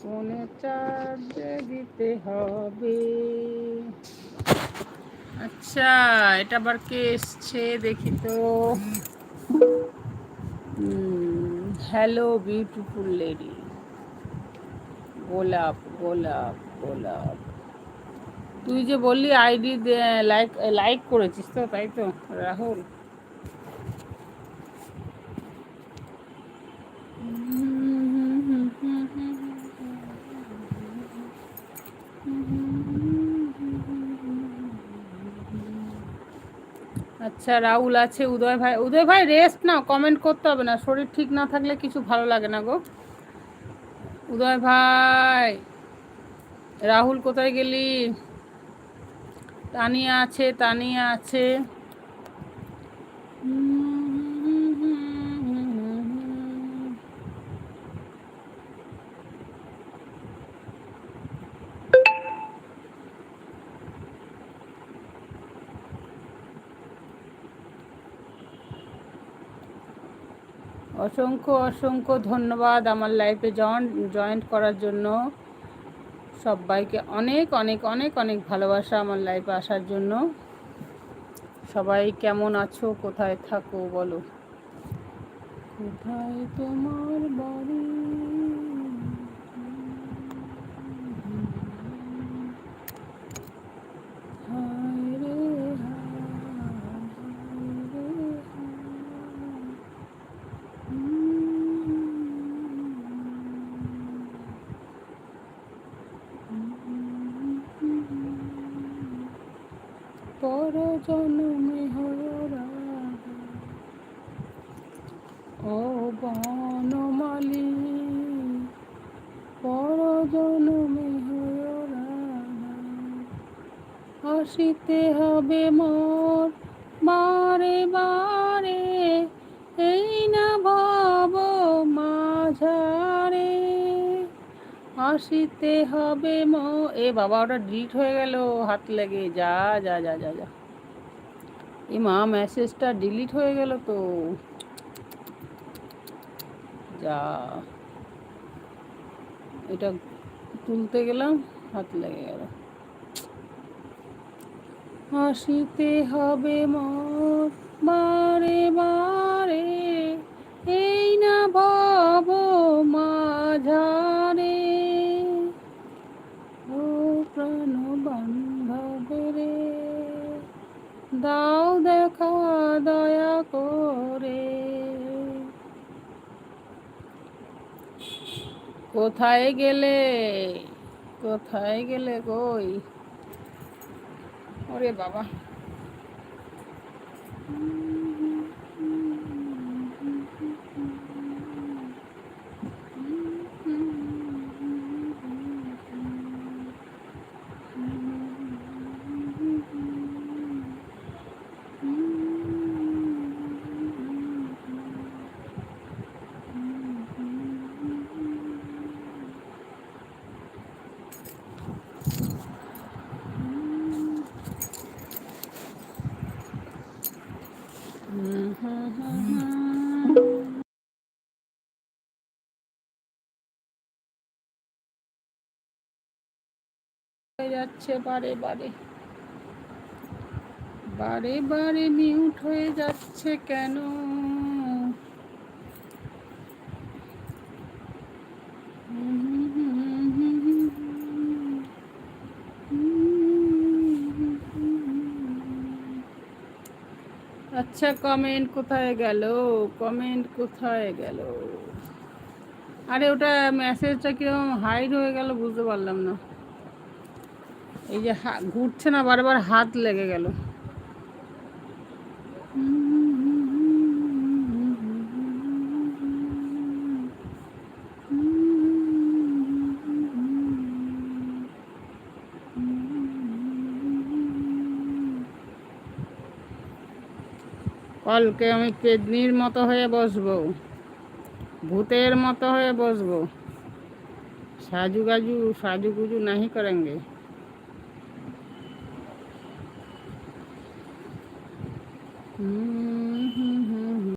ফোনে চার্জে দিতে হবে। আচ্ছা এটা আবার কে এসছে দেখি তো। হ্যালো বিউটিফুল লেডি গোলাপ গোলাপ গোলাপ। তুই যে বললি আইডি লাইক লাইক করেছিস তো, তাই তো, রাহুল? আচ্ছা রাহুল আছে, উদয় ভাই। উদয় ভাই রেস্ট নাও কমেন্ট করতে হবে না। শরীর ঠিক না থাকলে কিছু ভালো লাগে না গো। উদয় ভাই, রাহুল কোথায় গেলি? তানিয়া আছে তানিয়া আছে। অসংখ্য অসংখ্য ধন্যবাদ আমার লাইফে জয়েন্ট করার জন্য। সবাইকে অনেক অনেক অনেক অনেক ভালোবাসা আমার লাইফে আসার জন্য। সবাই কেমন আছো? কোথায় থাকো বলো? কোথায় তোমার বাড়ি? জনমে ও বনমালি পর জনমে আসিতে হবে মোর বারে বারে এই আসিতে হবে ম। এ বাবা, ওটা ডিলিট হয়ে গেল। হাত লেগে। যা যা যা যা যা। এ মা মেসেজটা ডিলিট হয়ে গেল তো। যা। এটা তুলতে গেলাম, হাত লেগে গেল। হাসিতে হবে বারে বারে, এই না ভাব কোথায় গেলে? কোথায় গেলে কই? ওরে বাবা। যাচ্ছে বারে বারে। বারে বারে মিউট হয়ে যাচ্ছে কেন? আচ্ছা কমেন্ট কোথায় গেল? কমেন্ট কোথায় গেল? আরে ওটা মেসেজটা কীরকম হাইড হয়ে গেল বুঝতে পারলাম না। এই যে ঘুরছে না, বারবার হাত লেগে গেল। কলকে আমি পেদনির মতো হয়ে বসবো, ভূতের মতো হয়ে বসবো। সাজু গাজু সাজু গুজু নাহি করেঙ্গে। Mm-hmm.